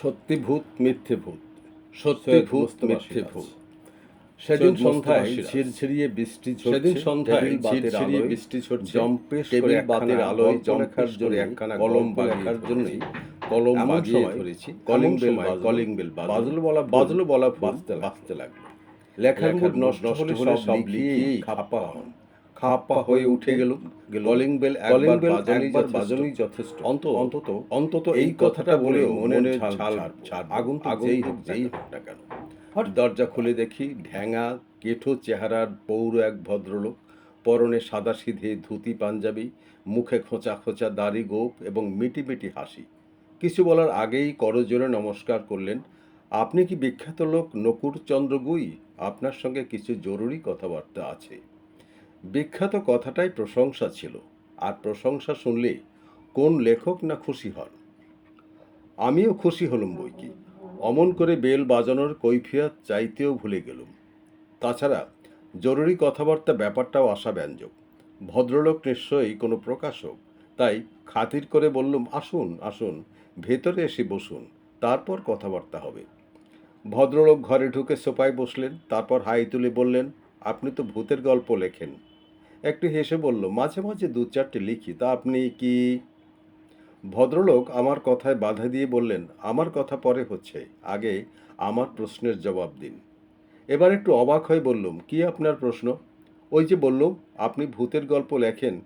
সত্যি ভূত মিথ্যে ভূত সত্যি সৈয়দ ভূত মোস্তফা মিথ্যে ভূত সেদিন সন্ধ্যায়। ঝিরঝিরিয়ে বৃষ্টি সেদিন সন্ধ্যায় ঝিরঝিরিয়ে বৃষ্টি ঝরছে। জম্পেশ টেবিল বাতের আলোয় করে করে একখানা কলম লেখার জন্যই কলম সময় ধরেছি। কলিং বেল কলিং বেল বাজলো। বলা বাজলো বলা বাজতে বাজতে লাগল। লেখার মুড নষ্ট নষ্ট হলে সব লিখিয়েই খাপ্পা হন। খাপ্পা হয়ে উঠে গেল। কলিং বেল কলিং বেল একবার যথেষ্ট। বাজানোই যথেষ্ট। অন্ত অন্তত অন্তত এই কথাটা বলেও মনে ঝাড় ঝাড় আগুন তো আগুন যেই হোক যেই যেই হোক না কেন। দরজা খুলে দেখি ঢ্যাঙা কেঠো চেহারার পৌর এক ভদ্রলোক। পরনে সাদা সিধে ধুতি পাঞ্জাবি মুখে খোঁচা খোঁচা দাড়ি গোপ এবং মিটি মিটি হাসি। কিছু বলার আগেই করজোরে নমস্কার করলেন আপনি কি বিখ্যাত লোক নকুর চন্দ্র গুই? আপনার সঙ্গে কিছু জরুরি কথাবার্তা আছে। বিখ্যাত কথাটাই প্রশংসা ছিল, আর প্রশংসা শুনলে কোন লেখক না খুশি হন। আমিও খুশি হলুম বই কি অমন করে বেল বাজানোর কৈফিয়াত চাইতেও ভুলে গেলুম। তাছাড়া জরুরি কথাবার্তা ব্যাপারটাও আশাব্যঞ্জক, ভদ্রলোক নিশ্চয়ই কোনো প্রকাশক, তাই খাতির করে বললুম, আসুন আসুন, ভেতরে এসে বসুন, তারপর কথাবার্তা হবে। ভদ্রলোক ঘরে ঢুকে সোপায় বসলেন, তারপর হাই তুলে বললেন আপনি তো ভূতের গল্প লেখেন। একটু হেসে বলল, মাঝে মাঝে দু চারটে লিখি, তা আপনি কি? ভদ্রলোক আমার কথায় বাধা দিয়ে বললেন, আমার কথা পরে হচ্ছে। আগে আমার প্রশ্নের জবাব দিন। এবার একটু অবাক হয়ে বললুম, কি আপনার প্রশ্ন? ওই যে বললুম আপনি ভূতের গল্প লেখেন।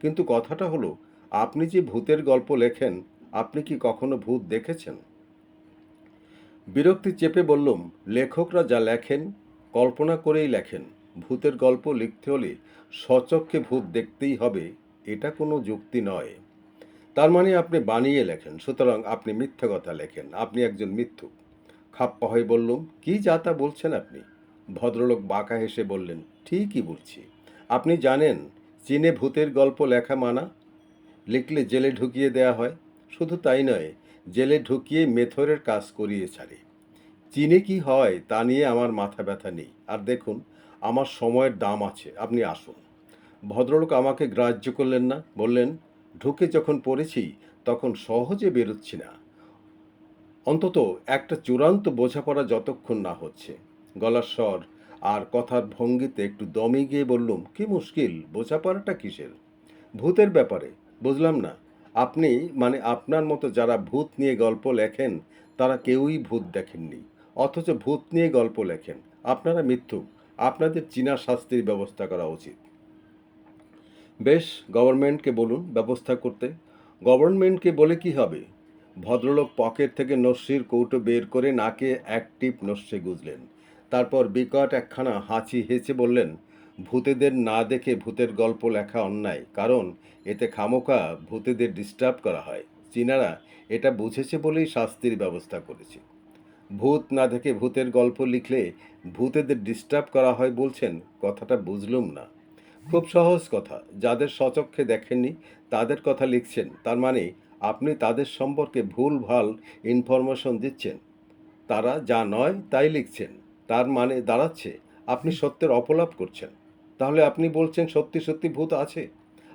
কিন্তু কথাটা হলো, আপনি যে ভূতের গল্প লেখেন, আপনি কি কখনো ভূত দেখেছেন? বিরক্তি চেপে বললুম, লেখকরা যা লেখেন, কল্পনা করেই লেখেন। ভূতের গল্প লিখতে হলে সচক্ষে ভূত দেখতেই হবে, এটা কোনো যুক্তি নয়। তার মানে আপনি বানিয়ে লেখেন, সুতরাং আপনি মিথ্যা কথা লেখেন, আপনি একজন মিথ্যুক। খাপ্পা হয়ে বললুম কি যা তা বলছেন আপনি? ভদ্রলোক বাঁকা হেসে বললেন, ঠিকই বলছি। আপনি জানেন চীনে ভূতের গল্প লেখা মানা? লিখলে জেলে ঢুকিয়ে দেয়া হয়। শুধু তাই নয়, জেলে ঢুকিয়ে মেথরের কাজ করিয়ে ছাড়ে। চীনে কি হয় তা নিয়ে আমার মাথা ব্যথা নেই। আর দেখুন আমার সময়ের দাম আছে, আপনি আসুন। ভদ্রলোক আমাকে গ্রাহ্য করলেন না, বললেন, ঢুকে যখন পড়েছি, তখন সহজে বেরোচ্ছি না। অন্তত একটা চূড়ান্ত বোঝাপড়া যতক্ষণ না হচ্ছে। গলার স্বর আর কথার ভঙ্গিতে একটু দমে গিয়ে বললুম, কি মুশকিল, বোঝাপড়াটা কিসের? ভূতের ব্যাপারে, বুঝলাম না। আপনি মানে আপনার মতো যারা ভূত নিয়ে গল্প লেখেন, তারা কেউই ভূত দেখেননি, অথচ ভূত নিয়ে গল্প লেখেন। আপনারা মিথ্যুক। আপনাদের চীনা শাস্তির ব্যবস্থা করা উচিত। বেশ, গভর্নমেন্টকে বলুন ব্যবস্থা করতে। গভর্নমেন্টকে বলে কি হবে? ভদ্রলোক পকেট থেকে নস্যির কৌটো বের করে নাকে এক টিপ নস্যে গুজলেন। তারপর বিকট একখানা হাঁচি হেঁচে বললেন, ভূতেদের না দেখে ভূতের গল্প লেখা অন্যায়, কারণ এতে খামোকা ভূতেদের ডিস্টার্ব করা হয়। চীনারা এটা বুঝেছে বলেই শাস্তির ব্যবস্থা করেছে। ভূত না দেখে ভূতের গল্প লিখলে ভূতেদের ডিস্টার্ব করা হয় বলছেন, কথাটা বুঝলুম না। খুব সহজ কথা, যাদের সচক্ষে দেখেননি, তাদের কথা লিখছেন, তার মানে আপনি তাদের সম্পর্কে ভুল, ভালো ইনফরমেশন দিচ্ছেন। তারা যা নয় তাই লিখছেন, তার মানে দাঁড়াচ্ছে, আপনি সত্যের অপলাপ করছেন। তাহলে আপনি বলছেন সত্যি সত্যি ভূত আছে?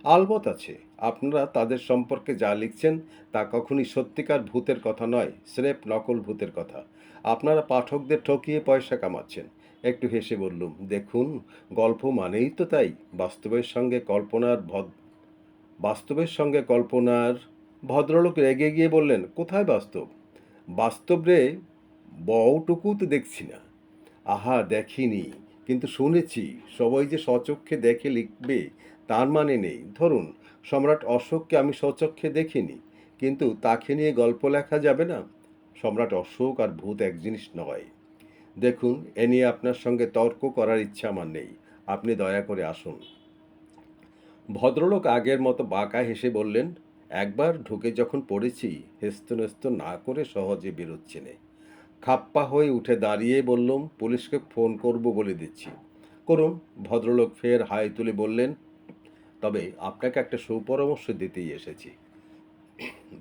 আলবত আছে, আপনারা তাদের সম্পর্কে যা লিখছেন তা কখনই সত্যিকার ভূতের কথা নয়, স্রেফ নকল ভূতের কথা। আপনারা পাঠকদের ঠকিয়ে পয়সা কামাচ্ছেন। একটু হেসে বললুম, দেখুন, গল্প মানেই তো তাই। বাস্তবের সঙ্গে কল্পনার ভদ, বাস্তবের সঙ্গে কল্পনার ভদ্রলোক রেগে গিয়ে বললেন, কোথায় বাস্তব? বাস্তব রে বউটুকু তো দেখছি না। আহা, দেখিনি। কিন্তু শুনেছি, সবাই যে সচক্ষে দেখে লিখবে, তার মানে নেই। ধরুন, সম্রাট অশোককে আমি সচক্ষে দেখিনি। কিন্তু তাকে নিয়ে গল্প লেখা যাবে না? সম্রাট অশোক আর ভূত এক জিনিস নয়। দেখুন, এ নিয়ে আপনার সঙ্গে তর্ক করার ইচ্ছা আমার নেই। আপনি দয়া করে আসুন। ভদ্রলোক আগের মতো বাঁকা হেসে বললেন, একবার ঢুকে যখন পড়েছি, হেস্তনেস্ত না করে সহজে বেরোচ্ছে নে। খাপ্পা হয়ে উঠে দাঁড়িয়ে বললুম, পুলিশকে ফোন করব বলে দিচ্ছি। করুন, ভদ্রলোক ফের হাই তুলে বললেন, তবে আপনাকে একটা সুপরামর্শ দিতেই এসেছি।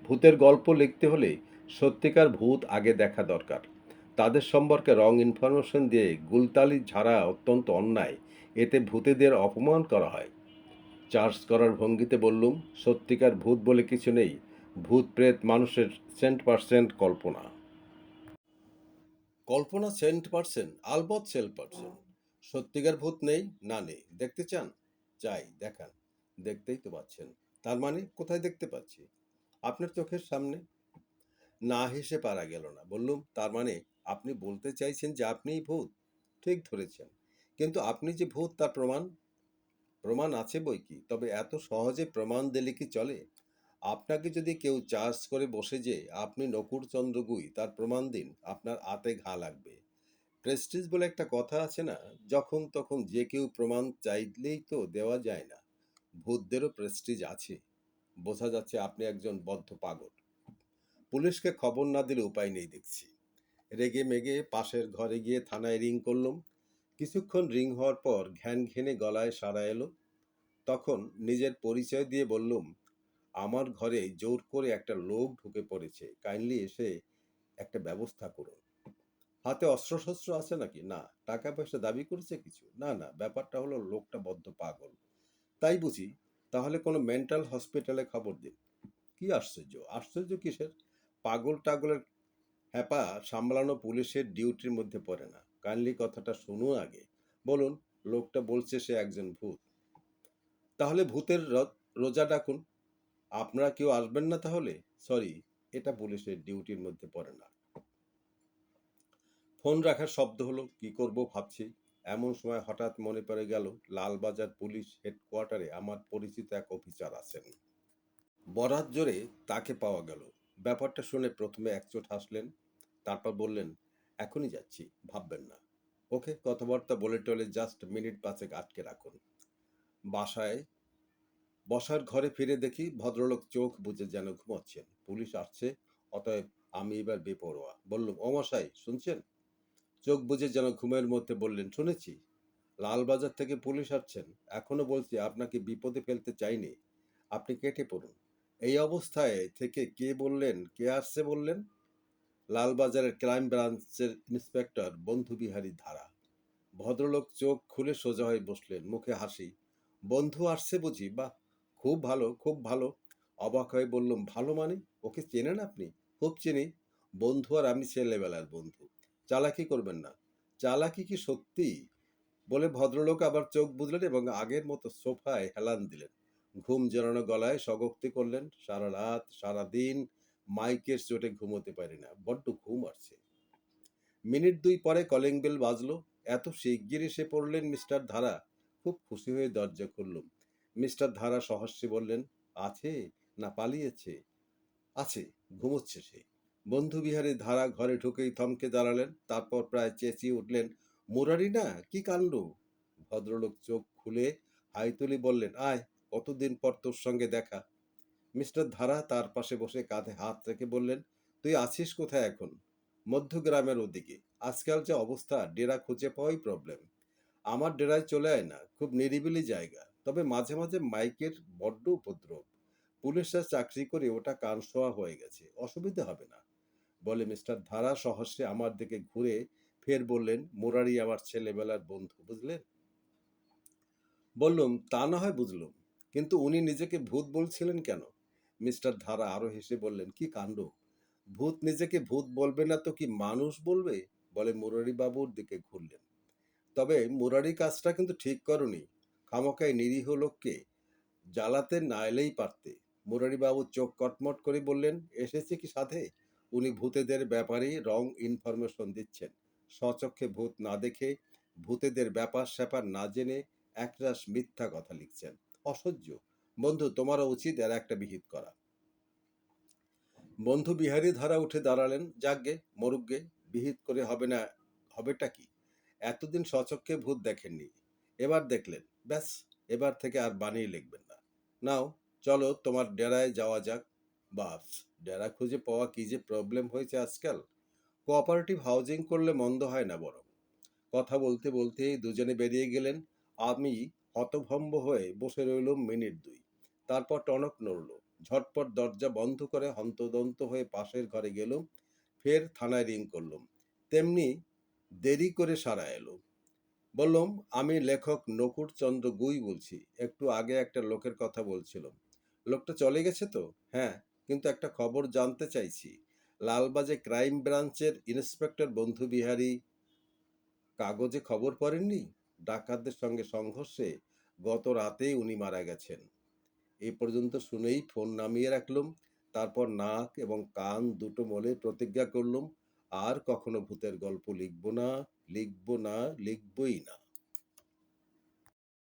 ভূতের গল্প লিখতে হলে সত্যিকার ভূত আগে দেখা দরকার। তাদের সম্পর্কে রং ইনফরমেশন দিয়ে গুলতালি ঝাড়া অত্যন্ত অন্যায়। এতে ভূতেদের অপমান করা হয়। চার্জ করার ভঙ্গিতে বললুম, সত্যিকার ভূত বলে কিছু নেই। ভূত প্রেত মানুষের সেন্ট পারসেন্ট কল্পনা। কল্পনা সেন্ট পারসেন আলবত সেল পারসেন সত্যিকার ভূত নেই, না নেই। দেখতে চান? চাই, দেখান। দেখতেই তো পাচ্ছেন। তার মানে কোথায় দেখতে পাচ্ছি? আপনার চোখের সামনে। না হেসে পারা গেল না। বললুম, তার মানে আপনি বলতে চাইছেন যে আপনিই ভূত? ঠিক ধরেছেন। কিন্তু আপনি যে ভূত, তার প্রমাণ? প্রমাণ আছে বই কি? তবে এত সহজে প্রমাণ দিলে কি চলে? আপনাকে যদি কেউ চার্জ করে বসে যে আপনি নকুর চন্দ্রগুই তার প্রমাণ দিন, আপনার আতে ঘা লাগবে। প্রেস্টিজ বলে একটা কথা আছে না, যখন তখন যে কেউ প্রমাণ চাইলেই তো দেওয়া যায় না। ভূতদেরও প্রেস্টিজ আছে। বোঝা যাচ্ছে আপনি একজন বদ্ধ পাগল। পুলিশকে খবর না দিলে উপায় নেই দেখছি। রেগে মেগে পাশের ঘরে গিয়ে থানায় রিং করলুম। কিছুক্ষণ রিং হওয়ার পর ঘ্যান ঘেনে গলায় সারা এলো। তখন নিজের পরিচয় দিয়ে বললুম, আমার ঘরে জোর করে একটা লোক ঢুকে পড়েছে। কাইন্ডলি এসে একটা ব্যবস্থা করুন। হাতে অস্ত্রশস্ত্র আছে নাকি? না টাকা পয়সা দাবি করেছে কিছু? না না, ব্যাপারটা হলো লোকটা বদ্ধ পাগল। তাই বুঝি, তাহলে কোনো মেন্টাল হসপিটালে খবর দিন। কি আশ্চর্য আশ্চর্য কিসের? পাগল টাগলের হ্যাপা সামলানো পুলিশের ডিউটির মধ্যে পড়ে না। কাইন্ডলি কথাটা শুনুন আগে। বলুন, লোকটা বলছে সে একজন ভূত। তাহলে ভূতের রোজা ডাকুন। আপনারা কেউ আসবেন না তাহলে? সরি, এটা পুলিশের ডিউটির মধ্যে পড়ে না। ফোন রাখার শব্দ হলো, কি করব ভাবছি। এমন সময় হঠাৎ মনে পড়ে গেল, লালবাজার পুলিশ হেডকোয়ার্টারে আমার পরিচিত এক অফিসার আছেন। বরাত জোরে তাকে পাওয়া গেল। ব্যাপারটা শুনে প্রথমে একচোট হাসলেন, তারপর বললেন, এখনই যাচ্ছি, ভাববেন না। ওকে, কথাবার্তা বলে টলে জাস্ট মিনিট পাঁচেক আটকে রাখুন। বাসায় বসার ঘরে ফিরে দেখি ভদ্রলোক চোখ বুজে যেন ঘুমাচ্ছেন। পুলিশ আসছে, অতএব আমি এবার বেপরোয়া। বললুম অমশাই শুনছেন? চোখ বুজে যেন ঘুমের মধ্যে বললেন, শুনেছি। লালবাজার থেকে পুলিশ আসছেন। এখনও বলছি, আপনাকে বিপদে ফেলতে চাইনি। আপনি কেটে পড়ুন। এই অবস্থায় থেকে কে বললেন? কে আসছে বললেন? লালবাজারের ক্রাইম ব্রাঞ্চের ইন্সপেক্টর বন্ধু বিহারী ধারা। ভদ্রলোক চোখ খুলে সোজা হয়ে বসলেন, মুখে হাসি। বন্ধু আসছে বুঝি? বা খুব ভালো খুব ভালো। অবাক হয়ে বললাম, ভালো মানে? ওকে চেনেন আপনি? খুব চিনি। বন্ধু আর আমি ছেলেবেলার বন্ধু। চালাকি করবেন না। চালাকি কি সত্যি? বলে ভদ্রলোক আবার চোখ বুঝলেন এবং আগের মতো সোফায় হেলান দিলেন। ঘুম জড়ানো গলায় স্বগক্তি করলেন, সারা রাত, সারা দিন মাইকের চোটে ঘুমোতে পারি না, বড্ড ঘুম আসছে। মিনিট দুই পরে কলিং বেল বাজলো, এত শিগগির এসে পড়লেন মিস্টার ধারা, খুব খুশি হয়ে দরজা খুললুম মিস্টার ধারা সহস্যে বললেন, আছে, না পালিয়েছে? আছে, ঘুমোচ্ছে সে। বন্ধু বিহারী ধারা ঘরে ঢুকেই থমকে দাঁড়ালেন, তারপর প্রায় চেঁচিয়ে উঠলেন, মুরারি না, কি কাণ্ড? ভদ্রলোক চোখ খুলে হাই তুলি বললেন, আয় কতদিন পর তোর সঙ্গে দেখা। মিস্টার ধারা তার পাশে বসে কাঁধে হাত রেখে বললেন, তুই আছিস কোথায় এখন? মধ্যগ্রামের ওদিকে। আজকাল যে অবস্থা, ডেরা খুঁজে পাওয়াই প্রবলেম আমার ডেরায় চলে আয় না, খুব নিরিবিলি জায়গা। তবে মাঝে মাঝে মাইকের বড্ড উপদ্রব। পুলিশরা চাকরি করে ওটা কানসোয়া হয়ে গেছে, অসুবিধা হবে না। বলে মিস্টার ধারা সহস্রে আমার দিকে ঘুরে ফের বললেন মোরারি আমার ছেলেবেলার বন্ধু, বুঝলেন? বললুম, তা না হয় বুঝলুম। কিন্তু উনি নিজেকে ভূত বলছিলেন কেন? মিস্টার ধারা আরও হেসে বললেন, কি কাণ্ড? ভূত নিজেকে ভূত বলবে না তো কি মানুষ বলবে? বলে মুরারি বাবুর দিকে ঘুরলেন। তবে মুরারি কাজটা কিন্তু ঠিক করনি। খামকায় নিরীহ লোককে জ্বালাতে না এলেই পারতে। মুরারিবাবু চোখ কটমট করে বললেন, এসেছে কি সাথে উনি ভূতেদের ব্যাপারে রং ইনফরমেশন দিচ্ছেন। স্বচক্ষে ভূত না দেখে ভূতেদের ব্যাপার স্যাপার না জেনে একরাশ মিথ্যা কথা লিখছেন। অসহ্য। বন্ধু, তোমারও উচিত এর একটা বিহিত করা। বন্ধু বিহারী ধারা উঠে দাঁড়ালেন। যাকগে, মরুকগে, বিহিত করে হবে না হবেটা কি? এতদিন স্বচক্ষে ভূত দেখেননি। এবার দেখলেন, ব্যাস, এবার থেকে আর বানিয়ে লিখবেন না। নাও, চলো তোমার ডেরায় যাওয়া যাক। বাস, ডেরা খুঁজে পাওয়া কি যে প্রবলেম হয়েছে আজকাল? কোঅপারেটিভ হাউজিং করলে মন্দ হয় না বরং। কথা বলতে বলতেই দুজনে বেরিয়ে গেলেন। আমি হতভম্ব হয়ে বসে রইলুম মিনিট দুই। তারপর টনক নড়ল। ঝটপট দরজা বন্ধ করে হন্তদন্ত হয়ে পাশের ঘরে গেলুম ফের থানায় রিং করলুম তেমনি দেরি করে সারা এলো। বললাম, আমি লেখক নকুর চন্দ্র গুই বলছি। একটু আগে একটা লোকের কথা বলছিলাম লোকটা চলে গেছে তো? হ্যাঁ কিন্তু একটা খবর জানতে চাইছি। লালবাজে ক্রাইম ব্রাঞ্চের ইন্সপেক্টর বন্ধু বিহারী কাগজে খবর পড়েননি? ডাকাতদের সঙ্গে সংঘর্ষে গত রাতেই উনি মারা গেছেন। এ পর্যন্ত শুনেই ফোন নামিয়ে রাখলুম, তারপর নাক এবং কান দুটো মলে প্রতিজ্ঞা করলুম, আর কখনো ভূতের গল্প লিখব না লিখব না, লিখবই না।